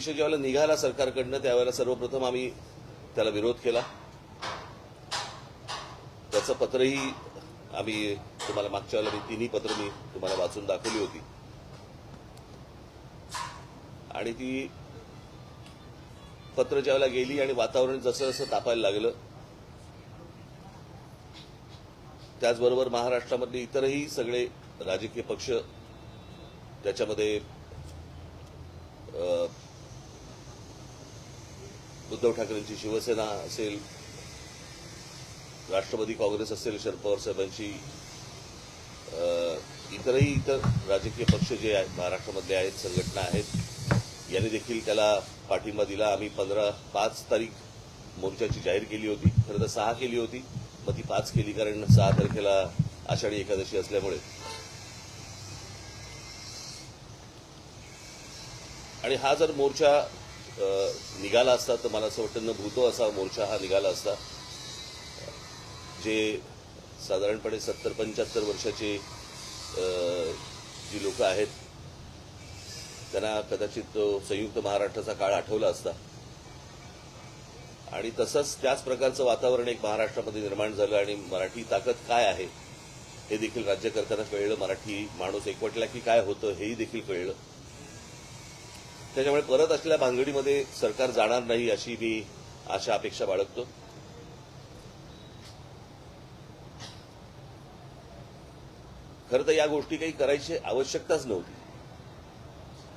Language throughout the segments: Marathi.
विषय ज्यावेळेला निघाला सरकारकडनं त्यावेळेला सर्वप्रथम आम्ही त्याला विरोध केला. त्याचं पत्रही आम्ही तुम्हाला मागच्या वेळेला मी तिन्ही पत्र मी तुम्हाला वाचून दाखवली होती. आणि ती पत्र ज्यावेळेला गेली आणि वातावरण जसं जसं तापायला लागलं त्याचबरोबर महाराष्ट्रामधले इतरही सगळे राजकीय पक्ष त्याच्यामध्ये उद्धव ठाकरेंची शिवसेना असेल राष्ट्रवादी काँग्रेस असेल शरद पवार साहेबांची इतरही इतर राजकीय पक्ष जे आहेत महाराष्ट्रामधले आहेत संघटना आहेत यांनी देखील त्याला पाठिंबा दिला. आम्ही पंधरा पाच तारीख मोर्चाची जाहीर केली होती. खरं तर सहा केली होती. मग ती पाच केली कारण सहा तारखेला आषाढी एकादशी असल्यामुळे. आणि हा जर मोर्चा निघाला असता तर मला असं वाटतं न भूतो असा मोर्चा हा निघाला असता. जे साधारणपणे सत्तर पंच्याहत्तर वर्षाचे जी लोक आहेत त्यांना कदाचित तो संयुक्त महाराष्ट्राचा काळ आठवला असता. आणि तसंच त्याच प्रकारचं वातावरण एक महाराष्ट्रामध्ये निर्माण झालं आणि मराठी ताकद काय आहे हे देखील राज्यकर्त्यांना कळलं. मराठी माणूस एकवटला की काय होतं हेही देखील कळलं. त्याच्यामुळे परत असलेल्या भानगडीमध्ये सरकार जाणार नाही अशी मी आशा अपेक्षा बाळगतो. खरं तर या गोष्टी काही करायची आवश्यकताच नव्हती.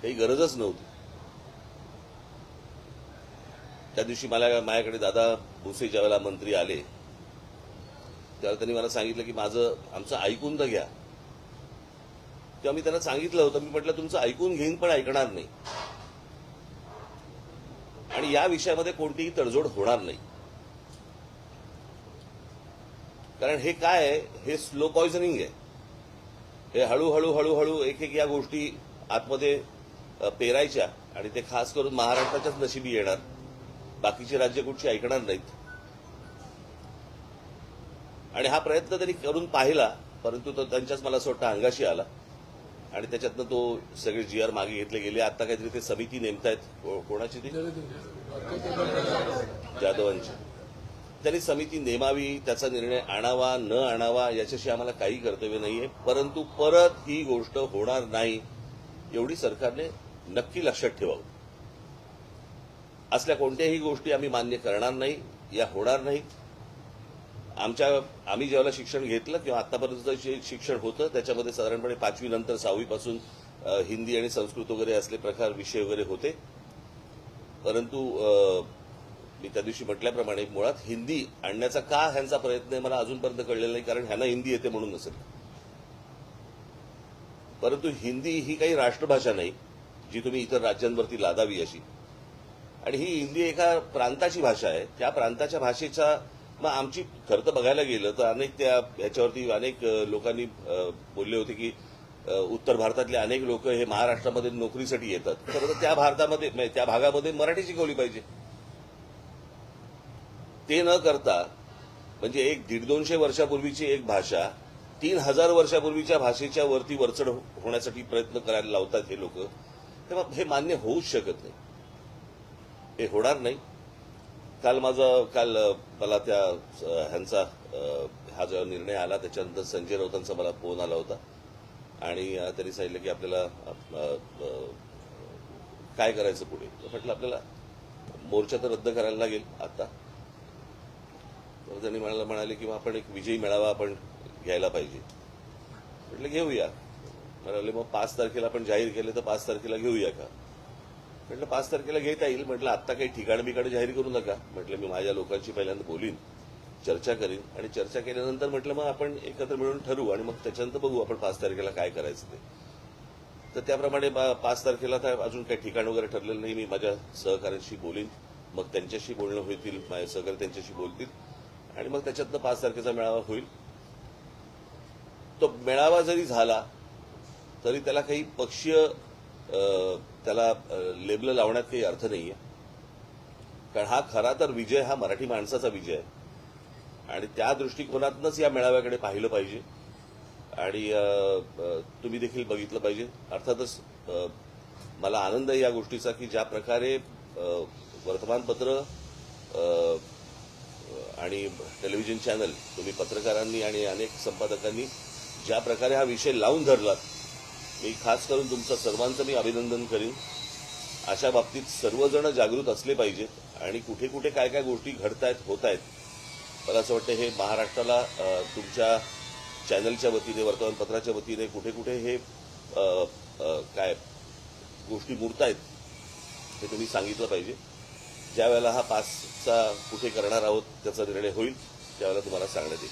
काही गरजच नव्हती. त्या दिवशी मला माझ्याकडे दादा भुसे ज्यावेळेला मंत्री आले त्यावेळेला त्यांनी मला सांगितलं की माझं आमचं ऐकून तर घ्या. तेव्हा मी त्यांना सांगितलं होतं मी म्हटलं तुमचं ऐकून घेईन पण ऐकणार नाही. आणि या विषयामध्ये कोणतीही तडजोड होणार नाही. कारण हे काय आहे? हे स्लो पॉइझनिंग आहे. हे हळूहळू हळूहळू एक एक या गोष्टी आतमध्ये पेरायच्या आणि ते खास करून महाराष्ट्राच्याच नशिबी येणार. बाकीची राज्य कुठची ऐकणार नाहीत. आणि हा प्रयत्न त्यांनी करून पाहिला परंतु तो त्यांच्याच मला असं वाटतं अंगाशी आला. आणि त्याच्यातनं तो सगळे जी आर मागे घेतले गेले. आता काहीतरी ते समिती नेमतायत. को- कोणाची ती? जाधवांची. त्यांनी समिती नेमावी त्याचा निर्णय आणावा न आणावा याच्याशी आम्हाला काही कर्तव्य नाहीये. परंतु परत ही गोष्ट होणार नाही एवढी सरकारने नक्की लक्षात ठेवावं. असल्या कोणत्याही गोष्टी आम्ही मान्य करणार नाही या होणार नाहीत. आमच्या आम्ही ज्यावेळेला शिक्षण घेतलं किंवा आतापर्यंत जे शिक्षण होतं त्याच्यामध्ये साधारणपणे पाचवी नंतर सहावीपासून हिंदी आणि संस्कृत वगैरे असले प्रकार विषय वगैरे होते. परंतु मी त्या दिवशी म्हटल्याप्रमाणे मुळात हिंदी आणण्याचा का ह्यांचा प्रयत्न आहे मला अजूनपर्यंत कळलेला नाही कारण ह्यांना हिंदी येते म्हणून नसेल. परंतु हिंदी ही काही राष्ट्रभाषा नाही जी तुम्ही इतर राज्यांवरती लादावी अशी. आणि ही हिंदी एका प्रांताची भाषा आहे. त्या प्रांताच्या भाषेचा मग आमची खरं तर बघायला गेलं तर अनेक त्या ह्याच्यावरती अनेक लोकांनी बोलले होते की उत्तर भारतातले अनेक लोक हे महाराष्ट्रामध्ये नोकरीसाठी येतात. खरं तर त्या भारतामध्ये म्हणजे त्या भागामध्ये मराठी शिकवली पाहिजे. ते न करता म्हणजे एक दीड दोनशे वर्षापूर्वीची एक भाषा तीन हजार वर्षापूर्वीच्या भाषेच्या वरती वरचढ हो-, होण्यासाठी प्रयत्न करायला लावतात हे लोक. तेव्हा हे मान्य होऊच शकत नाही. हे होणार नाही. काल माझा काल मला त्या ह्यांचा हा जो निर्णय आला त्याच्यानंतर संजय राऊतांचा मला फोन आला होता. आणि त्यांनी सांगितलं की आपल्याला काय करायचं पुढे? तर म्हटलं आपल्याला मोर्चा तर रद्द करायला लागेल आता. तर त्यांनी म्हणाला म्हणाले की मग आपण एक विजयी मेळावा आपण घ्यायला पाहिजे. म्हटलं घेऊया. म्हणाले मग पाच तारखेला आपण जाहीर केले तर पाच तारखेला घेऊया का? म्हटलं पाच तारखेला घेता येईल. म्हटलं आता काही ठिकाण बिकाण जाहीर करू नका. म्हटलं मी माझ्या लोकांशी पहिल्यांदा बोलीन चर्चा करीन आणि चर्चा केल्यानंतर म्हटलं मग आपण एकत्र मिळून ठरवू आणि मग त्याच्यानंतर बघू आपण पाच तारखेला काय करायचं ते. तर त्याप्रमाणे पाच तारखेला तर अजून काही ठिकाण वगैरे ठरलेलं नाही. मी माझ्या सहकाऱ्यांशी बोलीन. मग त्यांच्याशी बोलणं होतील माझे सहकारी त्यांच्याशी बोलतील. आणि मग त्याच्यातनं पाच तारखेचा मेळावा होईल. तो मेळावा जरी झाला तरी त्याला काही पक्षीय त्याला लेबल लावण्यात काही अर्थ नाही आहे कारण हा खरा तर विजय हा मराठी माणसाचा विजय आहे. आणि त्या दृष्टिकोनातूनच या मेळाव्याकडे पाहिलं पाहिजे. आणि तुम्ही देखील बघितलं पाहिजे. अर्थातच मला आनंद आहे या गोष्टीचा की ज्या प्रकारे वर्तमानपत्र आणि टेलिव्हिजन चॅनल तुम्ही पत्रकारांनी आणि अनेक संपादकांनी ज्या प्रकारे हा विषय लावून धरला मी खास करून तुमचं सर्वांचं मी अभिनंदन करीन. अशा बाबतीत सर्वजण जागृत असले पाहिजेत आणि कुठे कुठे काय काय गोष्टी घडतायत होत आहेत मला असं वाटतं हे महाराष्ट्राला तुमच्या चॅनलच्या वतीने वर्तमानपत्राच्या वतीने कुठे कुठे हे काय गोष्टी मुरतायत हे तुम्ही सांगितलं पाहिजे. ज्या वेळेला हा पासचा कुठे करणार आहोत त्याचा निर्णय होईल त्यावेळेला तुम्हाला सांगण्यात येईल.